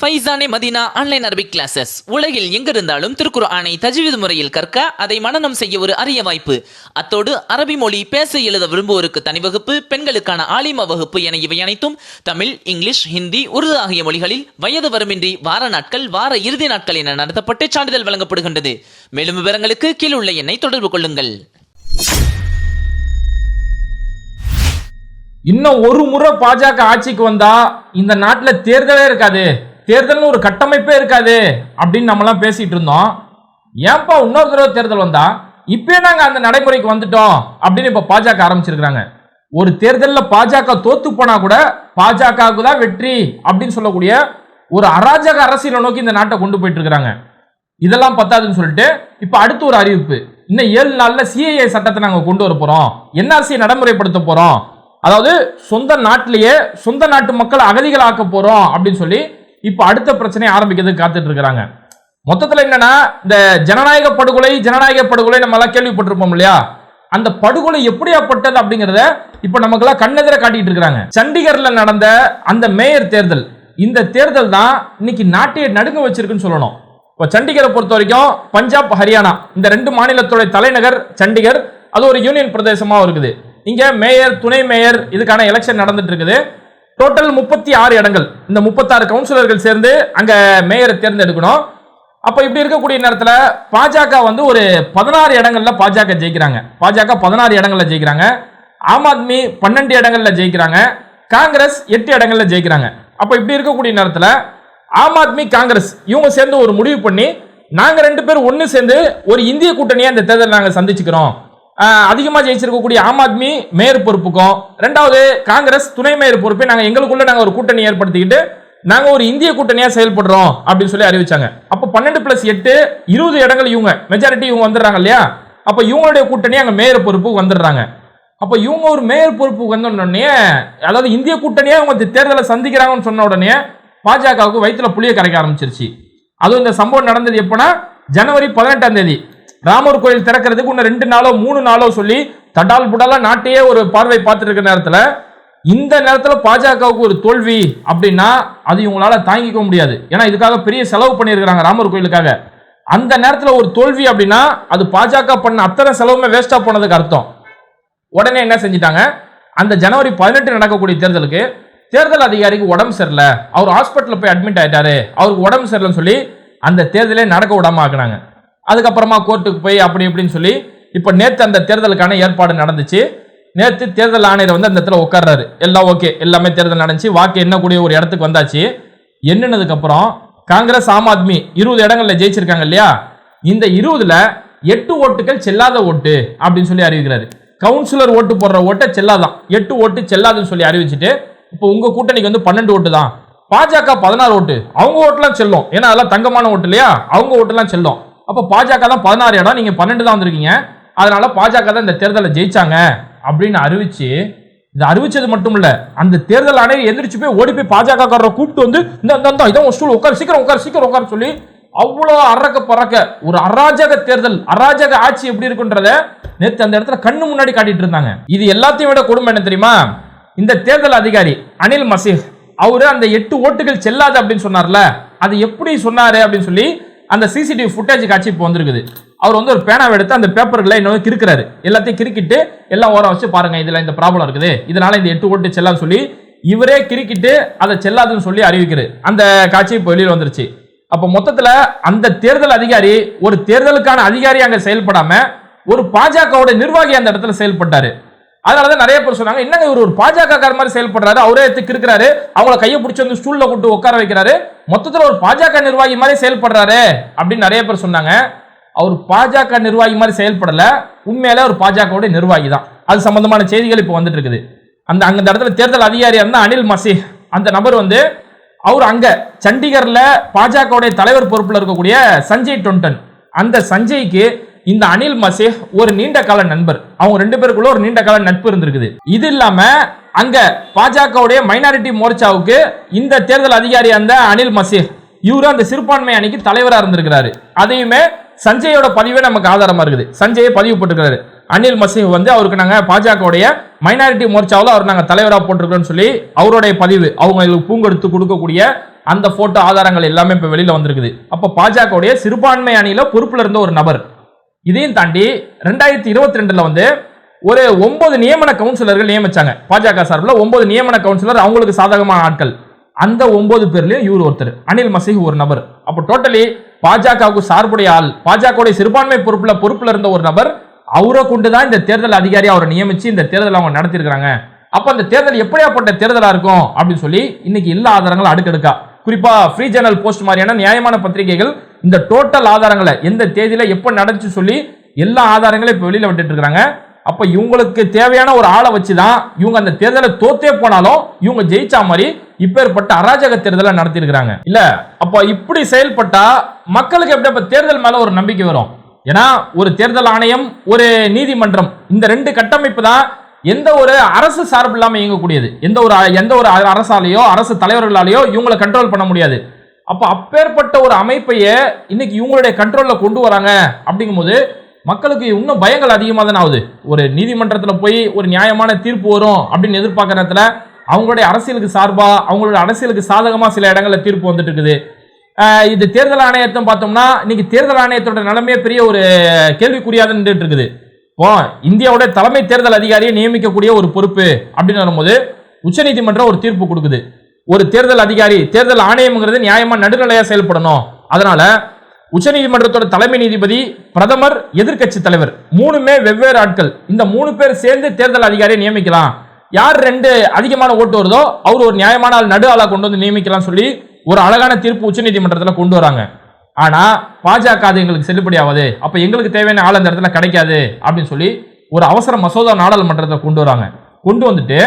Faizane Madina online Arabic classes உலகில் எங்கிருந்தாலும் திருக்குற ஆணை தஜ்வீது முறையில் கற்க அதை மனநம் செய்ய ஒரு அரிய வாய்ப்பு. அத்தோடு அரபி மொழி பேச எழுத விரும்புவோருக்கு தனி வகுப்பு பெண்களுக்கான ஆலிமா வகுப்பு என இவை அனைத்தும் தமிழ் இங்கிலீஷ் ஹிந்தி உருது ஆகிய மொழிகளில் வயது வரமின்றி வார நாட்கள் வார இறுதி நாட்கள் என நடத்தப்பட்டு சான்றிதழ் வழங்கப்படுகின்றது. மேலும் விவரங்களுக்கு கீழ் உள்ள எண்ணை தொடர்பு கொள்ளுங்கள். இன்னும் ஒரு முறை பாஜக ஆட்சிக்கு வந்தா இந்த நாட்டில் தேர்தலே இருக்காது. தேர்தல்னு ஒரு கட்டமைப்பே இருக்காது அப்படின்னு நம்மலாம் பேசிட்டு இருந்தோம். ஏன்பா இன்னொரு தடவை தேர்தல் வந்தா? இப்பயே நாங்க அந்த நடைமுறைக்கு வந்துட்டோம் அப்படின்னு இப்ப பாஜக ஆரம்பிச்சிருக்கிறாங்க. ஒரு தேர்தலில் பாஜக தோத்து போனா கூட பாஜகவுக்கு தான் வெற்றி அப்படின்னு சொல்லக்கூடிய ஒரு அராஜக அரசியலை நோக்கி இந்த நாட்டை கொண்டு போயிட்டு இருக்கிறாங்க. இதெல்லாம் பத்தாதுன்னு சொல்லிட்டு இப்ப அடுத்து ஒரு அறிவிப்பு. இன்னும் ஏழு நாள்ல சிஏஏ சட்டத்தை நாங்க கொண்டு வர போறோம். என்ஆர்சியை நடைமுறைப்படுத்த போறோம். அதாவது சொந்த நாட்டிலேயே சொந்த நாட்டு மக்கள் அகதிகள் ஆக்க போறோம் அப்படின்னு சொல்லி இப்போ அடுத்த பிரச்சனையை ஆரம்பிக்கிறதுக்கு காத்துட்டு இருக்கிறாங்க மொத்தத்தில் என்னன்னா இந்த ஜனநாயக படுகொலை ஜனநாயக படுகொலை நம்ம எல்லாம் கேள்விப்பட்டிருப்போம் இல்லையா? அந்த படுகொலை எப்படியாப்பட்டது அப்படிங்கிறத இப்ப நமக்கெல்லாம் கண்ணெதிர காட்டிட்டு இருக்காங்க சண்டிகர்ல நடந்த அந்த மேயர் தேர்தல் இந்த தேர்தல் தான் இன்னைக்கு நாட்டையே நடுங்க வச்சிருக்குன்னு சொல்லணும். இப்போ சண்டிகரை பொறுத்த வரைக்கும் பஞ்சாப் ஹரியானா இந்த ரெண்டு மாநிலத்துடைய தலைநகர் சண்டிகர் அது ஒரு யூனியன் பிரதேசமாக இருக்குது. இங்கே மேயர் துணை மேயர் இதுக்கான எலெக்ஷன் நடந்துட்டு இருக்குது டோட்டல் முப்பத்தி ஆறு இடங்கள். இந்த முப்பத்தாறு கவுன்சிலர்கள் சேர்ந்து அங்க மேயரை தேர்ந்தெடுக்கணும். அப்ப இப்படி இருக்கக்கூடிய நேரத்தில் பாஜக வந்து ஒரு பதினாறு இடங்கள்ல பாஜக ஜெயிக்கிறாங்க. பாஜக பதினாறு இடங்கள்ல ஜெயிக்கிறாங்க. ஆம் ஆத்மி பன்னெண்டு இடங்கள்ல ஜெயிக்கிறாங்க. காங்கிரஸ் எட்டு இடங்கள்ல ஜெயிக்கிறாங்க. அப்ப இப்படி இருக்கக்கூடிய நேரத்தில் ஆம் ஆத்மி காங்கிரஸ் இவங்க சேர்ந்து ஒரு முடிவு பண்ணி நாங்க ரெண்டு பேரும் ஒன்று சேர்ந்து ஒரு இந்திய கூட்டணியை இந்த தேர்தல் நாங்கள் சந்திச்சுக்கிறோம். அதிகமாக ஜெயிச்சிருக்கக்கூடிய ஆம் ஆத்மி மேயர் பொறுப்புக்கும் ரெண்டாவது காங்கிரஸ் துணை மேயர் பொறுப்பை நாங்கள் எங்களுக்குள்ள நாங்கள் ஒரு கூட்டணி ஏற்படுத்திக்கிட்டு நாங்கள் ஒரு இந்திய கூட்டணியாக செயல்படுறோம் அப்படின்னு சொல்லி அறிவிச்சாங்க. அப்போ பன்னெண்டு பிளஸ் எட்டு இருபது இடங்கள் இவங்க மெஜாரிட்டி இவங்க வந்துடுறாங்க இல்லையா? அப்போ இவங்களுடைய கூட்டணி அங்கே மேயர் பொறுப்புக்கு வந்துடுறாங்க. அப்போ இவங்க ஒரு மேயர் பொறுப்புக்கு வந்தோடனே அதாவது இந்திய கூட்டணியாக அவங்க தேர்தலை சந்திக்கிறாங்கன்னு சொன்ன உடனே பாஜகவுக்கு வயிற்றுல புளிய கரைக்க ஆரம்பிச்சிருச்சு. அதுவும் இந்த சம்பவம் நடந்தது எப்போனா ஜனவரி பதினெட்டாம் தேதி. ராமர் கோயில் திறக்கிறதுக்கு இன்னும் ரெண்டு நாளோ மூணு நாளோ சொல்லி தடால் புடாலா நாட்டையே ஒரு பார்வை பார்த்துட்டு நேரத்தில் இந்த நேரத்தில் பாஜகவுக்கு ஒரு தோல்வி அப்படின்னா அது இவங்களால தாங்கிக்க முடியாது. ஏன்னா இதுக்காக பெரிய செலவு பண்ணியிருக்கிறாங்க ராமர் கோயிலுக்காக. அந்த நேரத்தில் ஒரு தோல்வி அப்படின்னா அது பாஜக பண்ண அத்தனை செலவுமே வேஸ்டாக போனதுக்கு அர்த்தம். உடனே என்ன செஞ்சிட்டாங்க? அந்த ஜனவரி பதினெட்டு நடக்கக்கூடிய தேர்தலுக்கு தேர்தல் அதிகாரிக்கு உடம்பு சரியில்லை. அவர் ஹாஸ்பிட்டலில் போய் அட்மிட் ஆயிட்டாரு. அவருக்கு உடம்பு சரியில்லைன்னு சொல்லி அந்த தேர்தலே நடக்க விடாம ஆக்குனாங்க. அதுக்கப்புறமா கோர்ட்டுக்கு போய் அப்படி இப்படின்னு சொல்லி இப்போ நேற்று அந்த தேர்தலுக்கான ஏற்பாடு நடந்துச்சு. நேற்று தேர்தல் ஆணையர் வந்து அந்த இடத்துல உட்கார்றாரு. எல்லாம் ஓகே எல்லாமே தேர்தல் நடந்துச்சு. வாக்கு எண்ணக்கூடிய ஒரு இடத்துக்கு வந்தாச்சு. எண்ணினதுக்கு காங்கிரஸ் ஆம் ஆத்மி இருபது இடங்களில் ஜெயிச்சிருக்காங்க இல்லையா? இந்த இருபதுல எட்டு ஓட்டுகள் செல்லாத ஓட்டு அப்படின்னு சொல்லி அறிவிக்கிறாரு. கவுன்சிலர் ஓட்டு போடுற ஓட்டை செல்லாதான். எட்டு ஓட்டு செல்லாதுன்னு சொல்லி அறிவிச்சுட்டு இப்போ உங்கள் கூட்டணிக்கு வந்து பன்னெண்டு ஓட்டு தான். பாஜக பதினாறு ஓட்டு. அவங்க ஓட்டுலாம் செல்லும். ஏன்னா அதெல்லாம் தங்கமான ஓட்டு இல்லையா? அவங்க ஓட்டுலாம் செல்லும். அப்போ பாஜக தான் பதினாறு இடம் நீங்கள் பன்னெண்டு தான் வந்திருக்கீங்க. அதனால பாஜக தான் இந்த தேர்தலை ஜெயிச்சாங்க அப்படின்னு அறிவிச்சு இது அறிவிச்சது மட்டும் இல்ல அந்த தேர்தல் ஆணையர் எந்திரிச்சு போய் ஓடி போய் பாஜக காரரை கூப்பிட்டு வந்து இந்த இந்த இதான் ஸ்டூல் உட்கார் சீக்கிரம் உட்கார் சீக்கிரம் உட்கார் சொல்லி அவ்வளோ அறக்க பறக்க ஒரு அராஜக தேர்தல் அராஜக ஆட்சி எப்படி இருக்குன்றத நேற்று அந்த இடத்துல கண்ணு முன்னாடி காட்டிட்டு இருந்தாங்க. இது எல்லாத்தையும் விட கொடுமை என்ன தெரியுமா? இந்த தேர்தல் அதிகாரி அனில் மசீஹ் அவரு அந்த எட்டு ஓட்டுகள் செல்லாது அப்படின்னு சொன்னார்ல அது எப்படி சொன்னாரு அப்படின்னு சொல்லி அந்த சிசிடிவி ஃபுட்டேஜ் காட்சி இப்போ வந்திருக்குது. அவர் வந்து ஒரு பேனாவை எடுத்து அந்த பேப்பர்களை இன்னும் கிறுக்கிறாரு. எல்லாத்தையும் கிறுக்கிட்டு எல்லாம் ஓரம் வச்சு பாருங்க இதுல இந்த ப்ராப்ளம் இருக்குது. இதனால இந்த எட்டு ஓட்டு செல்லான்னு சொல்லி இவரே கிறுக்கிட்டு அதை செல்லாதுன்னு சொல்லி அறிவிக்கிறது அந்த காட்சி இப்போ வெளியில் வந்துருச்சு. அப்போ மொத்தத்தில் அந்த தேர்தல் அதிகாரி ஒரு தேர்தலுக்கான அதிகாரி அங்கே செயல்படாம ஒரு பாஜகவோட நிர்வாகி அந்த இடத்துல செயல்பட்டாரு. அதனாலதான் நிறைய பேர் சொன்னாங்க என்னங்க இவர் ஒரு பாஜக கார மாதிரி செயல்படுறாரு? அவரே எடுத்து இருக்கிறாரு அவங்கள கையை பிடிச்சி வந்து ஸ்டூல்ல கூட்டு உட்கார வைக்கிறாரு. மொத்தத்தில் ஒரு பாஜக நிர்வாகி மாதிரி செயல்படுறாரு. அப்படின்னு நிறைய பேர் சொன்னாங்க. அவர் பாஜக நிர்வாகி மாதிரி செயல்படல. உண்மையில ஒரு பாஜகவுடைய நிர்வாகி தான். அது சம்பந்தமான செய்திகள் இப்போ வந்துட்டு இருக்குது. அந்த அங்க இடத்துல தேர்தல் அதிகாரியா இருந்தா அனில் மசி. அந்த நபர் வந்து அவர் அங்க சண்டிகர்ல பாஜகவுடைய தலைவர் பொறுப்பில் இருக்கக்கூடிய சஞ்சய் டொண்டன். அந்த சஞ்சய்க்கு இந்த அனில் மசேஹ் ஒரு நீண்ட கால நண்பர். அவங்க ரெண்டு பேருக்குள்ள ஒரு நீண்ட கால நட்பு இருந்திருக்குது. இது இல்லாம அங்க பாஜகவுடைய மைனாரிட்டி மோர்ச்சாவுக்கு இந்த தேர்தல் அதிகாரி அந்த அனில் மசேஹ் இவரு அந்த சிறுபான்மை அணிக்கு தலைவராக இருந்திருக்கிறாரு. அதையுமே சஞ்சயோட பதிவே நமக்கு ஆதாரமா இருக்குது. சஞ்சயை பதிவு போட்டுக்கிறாரு அனில் மசீஹ் வந்து அவருக்கு நாங்க பாஜகவுடைய மைனாரிட்டி மோர்ச்சாவில் அவர் நாங்கள் தலைவராக போட்டிருக்கோம்னு சொல்லி அவருடைய பதிவு அவங்களுக்கு பூங்கெடுத்து கொடுக்கக்கூடிய அந்த போட்டோ ஆதாரங்கள் எல்லாமே இப்ப வெளியில வந்திருக்குது. அப்ப பாஜகவுடைய சிறுபான்மை அணியில பொறுப்புல இருந்த ஒரு நபர். இதையும் தாண்டி ரெண்டாயிரத்தி இருபத்தி ரெண்டுல வந்து ஒரு ஒன்பது நியமன கவுன்சிலர்கள் நியமிச்சாங்க. பாஜக சார்பில் ஒன்பது நியமன கவுன்சிலர் அவங்களுக்கு சாதகமான ஆட்கள். அந்த ஒன்பது பேர்லயும் இவர் ஒருத்தர். அனில் மசீஹ் ஒரு நபர். அப்போ டோட்டலி பாஜகவுக்கு சார்புடைய ஆள் பாஜகவுடைய சிறுபான்மை பொறுப்புல பொறுப்புல இருந்த ஒரு நபர் அவரை கொண்டு தான் இந்த தேர்தல் அதிகாரி அவரை நியமிச்சு இந்த தேர்தல் அவங்க நடத்திருக்கிறாங்க அப்ப அந்த தேர்தல் எப்படியாப்பட்ட தேர்தலா இருக்கும் அப்படின்னு சொல்லி இன்னைக்கு எல்லா ஆதாரங்களும் அடுக்கடுக்கா. குறிப்பா ஃப்ரீ ஜேர்னல் போஸ்ட் மாதிரியான நியாயமான பத்திரிகைகள் இந்த டோட்டல் ஆதாரங்களை எந்த தேதியில் எப்போ நடந்துச்சு சொல்லி எல்லா ஆதாரங்களையும் இப்போ வெளியில் விட்டுட்டு இருக்கிறாங்க அப்போ இவங்களுக்கு தேவையான ஒரு ஆளை வச்சு தான் இவங்க அந்த தேர்தலை தோத்தே போனாலும் இவங்க ஜெயிச்சா மாதிரி இப்பேற்பட்ட அராஜக தேர்தலை நடத்தியிருக்கிறாங்க இல்லை அப்போ இப்படி செயல்பட்டா மக்களுக்கு எப்படி அப்போ தேர்தல் மேலே ஒரு நம்பிக்கை வரும்? ஏன்னா ஒரு தேர்தல் ஆணையம் ஒரு நீதிமன்றம் இந்த ரெண்டு கட்டமைப்பு தான் எந்த ஒரு அரசு சார்பு இயங்கக்கூடியது. எந்த ஒரு எந்த ஒரு அரசாலேயோ அரசு தலைவர்களாலேயோ இவங்களை கண்ட்ரோல் பண்ண முடியாது. அப்ப அப்பேற்பட்ட ஒரு அமைப்பையே இன்னைக்கு இவங்களுடைய கண்ட்ரோல்ல கொண்டு வராங்க. அப்படிங்கும்போது மக்களுக்கு இன்னும் பயங்கள் அதிகமாக தானே ஆகுது. ஒரு நீதிமன்றத்தில் போய் ஒரு நியாயமான தீர்ப்பு வரும் அப்படின்னு எதிர்பார்க்குற நேரத்தில் அவங்களுடைய அரசியலுக்கு சார்பாக அவங்களுடைய அரசியலுக்கு சாதகமாக சில இடங்களில் தீர்ப்பு வந்துட்டு இருக்குது. இது தேர்தல் ஆணையத்தை பார்த்தோம்னா இன்னைக்கு தேர்தல் ஆணையத்தோட நிலைமையே பெரிய ஒரு கேள்விக்குறியாக நின்றுட்டு இருக்குது. இப்போ இந்தியாவோட தலைமை தேர்தல் அதிகாரியை நியமிக்கக்கூடிய ஒரு பொறுப்பு அப்படின்னு வரும்போது உச்சநீதிமன்றம் ஒரு தீர்ப்பு கொடுக்குது. ஒரு தேர்தல் அதிகாரி தேர்தல் ஆணையம்ங்கிறது நியாயமா நடுநிலையா செயல்படணும். அதனால உச்சநீதிமன்றத்தோட தலைமை நீதிபதி பிரதமர் எதிர்க்கட்சி தலைவர் மூணுமே வெவ்வேறு ஆட்கள். இந்த மூணு பேர் சேர்ந்து தேர்தல் அதிகாரியை நியமிக்கலாம். யார் ரெண்டு அதிகமான ஓட்டு வருதோ அவர் ஒரு நியாயமான ஆள் நடு ஆளா கொண்டு வந்து நியமிக்கலாம் சொல்லி ஒரு அழகான தீர்ப்பு உச்சநீதிமன்றத்தில் கொண்டு வராங்க. ஆனா பாஜக அது எங்களுக்கு செல்லுபடி ஆகாது அப்ப எங்களுக்கு தேவையான ஆள் அந்த இடத்துல கிடைக்காது அப்படின்னு சொல்லி ஒரு அவசர மசோதா நாடாளுமன்றத்தை கொண்டு வராங்க. கொண்டு வந்துட்டு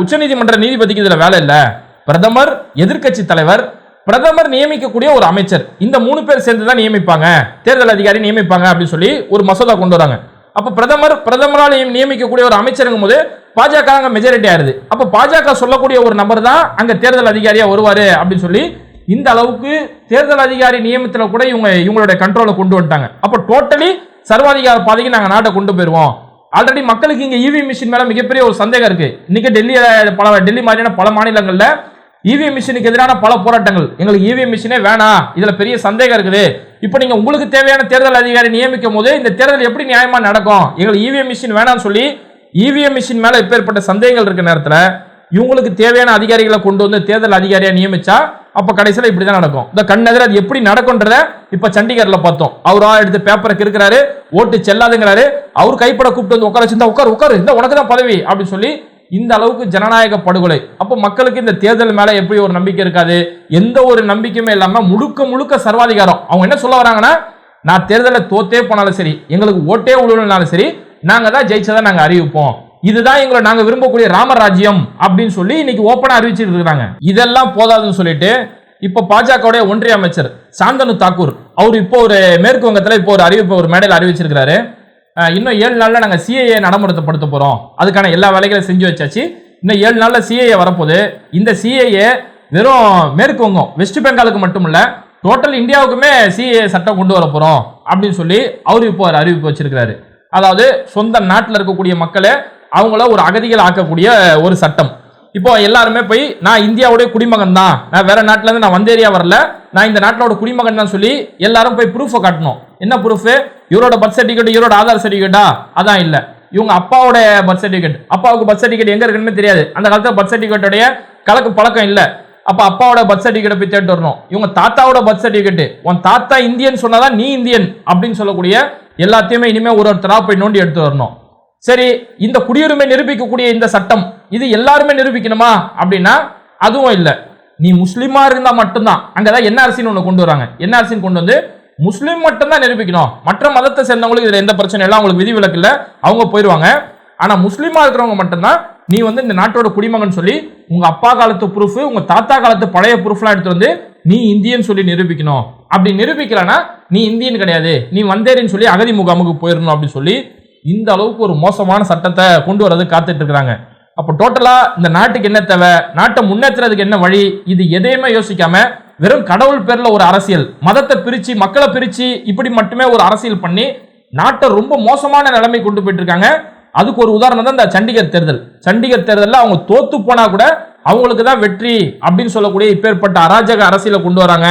உச்சநீதிமன்ற நீதிபதிக்கு இதுல வேலை இல்லை. பிரதமர் எதிர்க்கட்சி தலைவர் பிரதமர் நியமிக்கக்கூடிய ஒரு அமைச்சர். இந்த மூணு பேர் சேர்ந்து தான் நியமிப்பாங்க. தேர்தல் அதிகாரி நியமிப்பாங்க அப்படின்னு சொல்லி ஒரு மசோதா கொண்டு வராங்க. அப்ப பிரதமர் பிரதமரால் நியமிக்கக்கூடிய ஒரு அமைச்சருங்கும் போது பாஜக அங்க மெஜாரிட்டி ஆயிருது அப்ப பாஜக சொல்லக்கூடிய ஒரு நபர் தான் அங்க தேர்தல் அதிகாரியா வருவாரு அப்படின்னு சொல்லி இந்த அளவுக்கு தேர்தல் அதிகாரி நியமத்தில் கூட இவங்க இவங்களுடைய கண்ட்ரோலை கொண்டு வந்துட்டாங்க. அப்ப டோட்டலி சர்வாதிகார பாதைக்கு நாங்க நாட்டை கொண்டு போயிருவோம். ஆல்ரெடி மக்களுக்கு இங்கே இவி மிஷின் மேலே மிகப்பெரிய ஒரு சந்தேகம் இருக்கு. இன்னைக்கு டெல்லி பல டெல்லி மாதிரியான பல மாநிலங்களில் இவிஎம் மிஷினுக்கு எதிரான பல போராட்டங்கள். எங்களுக்கு இவிஎம் மிஷினே வேணாம். இதில் பெரிய சந்தேகம் இருக்குது. இப்போ நீங்கள் உங்களுக்கு தேவையான தேர்தல் அதிகாரி நியமிக்கும் போது இந்த தேர்தல் எப்படி நியாயமாக நடக்கும்? எங்களுக்கு இவிஎம் மிஷின் வேணாம்னு சொல்லி இவிஎம் மிஷின் மேலே இப்பேற்பட்ட சந்தேகங்கள் இருக்க நேரத்தில் இவங்களுக்கு தேவையான அதிகாரிகளை கொண்டு வந்து தேர்தல் அதிகாரியாக நியமித்தா அப்ப இப்படி தான் நடக்கும். இந்த கண்ணெதிர அது எப்படி நடக்கும்ன்றத இப்ப சண்டிகர்ல பார்த்தோம். அவரா எடுத்து பேப்பரை கிறுக்கிறாரு ஓட்டு செல்லாதுங்கிறாரு. அவர் கைப்பட கூப்பிட்டு வந்து உட்கார வச்சிருந்தா உட்கார் உட்கார் இந்த உனக்கு தான் பதவி அப்படின்னு சொல்லி இந்த அளவுக்கு ஜனநாயக படுகொலை. அப்போ மக்களுக்கு இந்த தேர்தல் மேல எப்படி ஒரு நம்பிக்கை இருக்காது? எந்த ஒரு நம்பிக்கையுமே இல்லாம முழுக்க முழுக்க சர்வாதிகாரம். அவங்க என்ன சொல்ல வராங்கன்னா நான் தேர்தலை தோத்தே போனாலும் சரி எங்களுக்கு ஓட்டே விழுனாலும் சரி நாங்க தான் ஜெயிச்சதை நாங்க அறிவிப்போம். இதுதான் எங்களை நாங்க விரும்பக்கூடிய ராமராஜ்யம் அப்படின்னு சொல்லி இன்னைக்கு ஓப்பனா அறிவிச்சிட்டு இருக்காங்க இதெல்லாம் போதாதுன்னு சொல்லிட்டு இப்ப பாஜகவுடைய ஒன்றிய அமைச்சர் சாந்தனு தாக்கூர் அவர் இப்போ ஒரு மேற்கு வங்கத்துல இப்போ ஒரு அறிவிப்பு ஒரு மேடையில் அறிவிச்சிருக்கிறாரு. இன்னும் ஏழு நாள்ல நாங்க சிஏஏ நடைமுறைப்படுத்த போறோம். அதுக்கான எல்லா வேலைகளையும் செஞ்சு வச்சாச்சு. இன்னும் ஏழு நாள்ல சிஏஏ வரப்போகுது. இந்த சிஏஏ வெறும் மேற்கு வங்கம் வெஸ்ட் பெங்காலுக்கு மட்டும் இல்ல டோட்டல் இந்தியாவுக்குமே சிஏஏ சட்டம் கொண்டு வர போறோம் அப்படின்னு சொல்லி அவர் இப்போ ஒரு அறிவிப்பு வச்சிருக்கிறாரு. அதாவது சொந்த நாட்டில் இருக்கக்கூடிய மக்களை அவங்கள ஒரு அகதிகள் ஆக்கக்கூடிய ஒரு சட்டம். இப்போ எல்லாருமே போய் நான் இந்தியாவுடைய குடிமகன் தான் நான் வேற நாட்டிலேருந்து நான் வந்தேரியா வரல. நான் இந்த நாட்டிலோட குடிமகன் தான் சொல்லி எல்லாரும் போய் ப்ரூஃபை காட்டணும். என்ன ப்ரூஃப் இவரோட பர்த் சர்டிஃபிகேட் இவரோட ஆதார் சர்டிஃபிகேட்டா அதான் இல்லை. இவங்க அப்பாவோட பர்த் சர்டிஃபிகேட் அப்பாவுக்கு பர்த் சர்டிஃபிகேட் எங்க இருக்குன்னு தெரியாது. அந்த காலத்தில் பர்த் சர்டிஃபிகேட்டோடைய கலக்கு பழக்கம் இல்லை. அப்போ அப்பாவோட பர்த் சர்டிஃபிகேட் போய் தேட்டு வரணும். இவங்க தாத்தாவோட பர்த் சர்டிஃபிகேட் உன் தாத்தா இந்தியன் சொன்னாதான் நீ இந்தியன் அப்படின்னு சொல்லக்கூடிய எல்லாத்தையுமே இனிமே ஒரு ஒருத்தராக போய் நோண்டி எடுத்து வரணும். சரி இந்த குடியுரிமை நிரூபிக்கக்கூடிய இந்த சட்டம் இது எல்லாருமே நிரூபிக்கணுமா? அப்படின்னா அதுவும் இல்லை. நீ முஸ்லீமா இருந்தா மட்டும்தான். அங்கதான் என்ஆர்சின்னு ஒன்று கொண்டு வராங்க. என்ஆர்சின்னு கொண்டு வந்து முஸ்லீம் மட்டும்தான் நிரூபிக்கணும். மற்ற மதத்தை சேர்ந்தவங்களுக்கு இதுல எந்த பிரச்சனை இல்லை அவங்களுக்கு விதிவிலக்கு இல்லை அவங்க போயிடுவாங்க ஆனா முஸ்லீமா இருக்கிறவங்க மட்டும்தான் நீ வந்து இந்த நாட்டோட குடிமகன் சொல்லி உங்க அப்பா காலத்து ப்ரூஃப் உங்க தாத்தா காலத்து பழைய ப்ரூஃப்லாம் எடுத்து வந்து நீ இந்தியன் சொல்லி நிரூபிக்கணும். அப்படி நிரூபிக்கலன்னா நீ இந்தியன் கிடையாது. நீ வந்தேரின்னு சொல்லி அகதி முகாமுக்கு போயிடணும் அப்படின்னு சொல்லி இந்த அளவுக்கு ஒரு மோசமான சட்டத்தை கொண்டு வரது காத்துட்டு இருக்கிறாங்க. அப்போ டோட்டலா இந்த நாட்டுக்கு என்ன தேவை? நாட்டை முன்னேற்றுறதுக்கு என்ன வழி? இது எதையுமே யோசிக்காம வெறும் கடவுள் பேர்ல ஒரு அரசியல் மதத்தை பிரிச்சு மக்களை பிரிச்சு இப்படி மட்டுமே ஒரு அரசியல் பண்ணி நாட்டை ரொம்ப மோசமான நிலைமை கொண்டு போயிட்டு இருக்காங்க அதுக்கு ஒரு உதாரணம் தான் இந்த சண்டிகர் தேர்தல். சண்டிகர் தேர்தலில் அவங்க தோத்து போனா கூட அவங்களுக்கு தான் வெற்றி அப்படின்னு சொல்லக்கூடிய இப்பேற்பட்ட அராஜக அரசியலை கொண்டு வராங்க.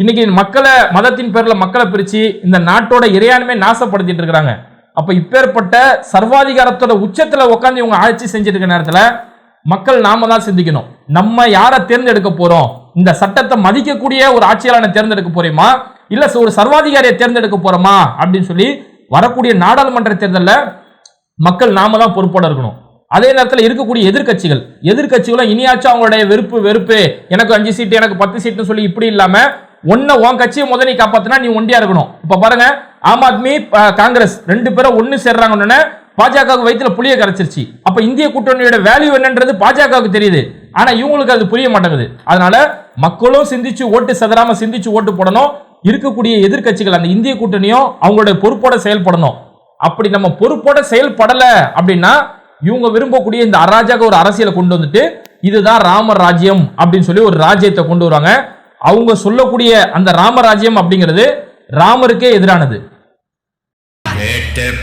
இன்னைக்கு மக்களை மதத்தின் பேர்ல மக்களை பிரிச்சு இந்த நாட்டோட இறையாண்மை நாசப்படுத்திட்டு இருக்கிறாங்க. அப்ப இப்பேற்பட்ட சர்வாதிகாரத்தோட உச்சத்துல உட்காந்து இவங்க ஆட்சி செஞ்சுட்டு இருக்க நேரத்துல மக்கள் நாம தான் சிந்திக்கணும். நம்ம யாரை தேர்ந்தெடுக்க போறோம்? இந்த சட்டத்தை மதிக்கக்கூடிய ஒரு ஆட்சியாளனை தேர்ந்தெடுக்க போறோமா இல்ல ஒரு சர்வாதிகாரியை தேர்ந்தெடுக்க போறோமா? அப்படின்னு சொல்லி வரக்கூடிய நாடாளுமன்ற தேர்தலில் மக்கள் நாம தான் பொறுப்போட இருக்கணும். அதே நேரத்தில் இருக்கக்கூடிய எதிர்க்கட்சிகள். எதிர்க்கட்சிகளும் இனியாச்சும் அவங்களுடைய வெறுப்பு வெறுப்பு. எனக்கு அஞ்சு சீட்டு எனக்கு பத்து சீட்டுன்னு சொல்லி இப்படி இல்லாம ஒன்ன உன் கட்சியை முத நீ காப்பாத்தினா நீ ஒண்டியா இருக்கணும். இப்ப பாருங்க ஆம் ஆத்மி காங்கிரஸ். ரெண்டு பேரும் ஒன்று சேர்றாங்கன்னு பாஜகவுக்கு வயிற்றுல புளிய கரைச்சிருச்சு. அப்ப இந்திய கூட்டணியோட வேல்யூ என்னன்றது பாஜகவுக்கு தெரியுது. ஆனா இவங்களுக்கு அது புரிய மாட்டேங்குது. அதனால மக்களும் சிந்திச்சு ஓட்டு சதராம சிந்திச்சு ஓட்டு போடணும். இருக்கக்கூடிய எதிர்க்கட்சிகள் அந்த இந்திய கூட்டணியும் அவங்களுடைய பொறுப்போட செயல்படணும். அப்படி நம்ம பொறுப்போட செயல்படல அப்படின்னா இவங்க விரும்பக்கூடிய இந்த அராஜக ஒரு அரசியலை கொண்டு வந்துட்டு இதுதான் ராம ராஜ்யம் அப்படின்னு சொல்லி ஒரு ராஜ்யத்தை கொண்டு வருவாங்க. அவங்க சொல்லக்கூடிய அந்த ராமராஜ்யம் அப்படிங்கிறது ராமருக்கே எதிரானது. Active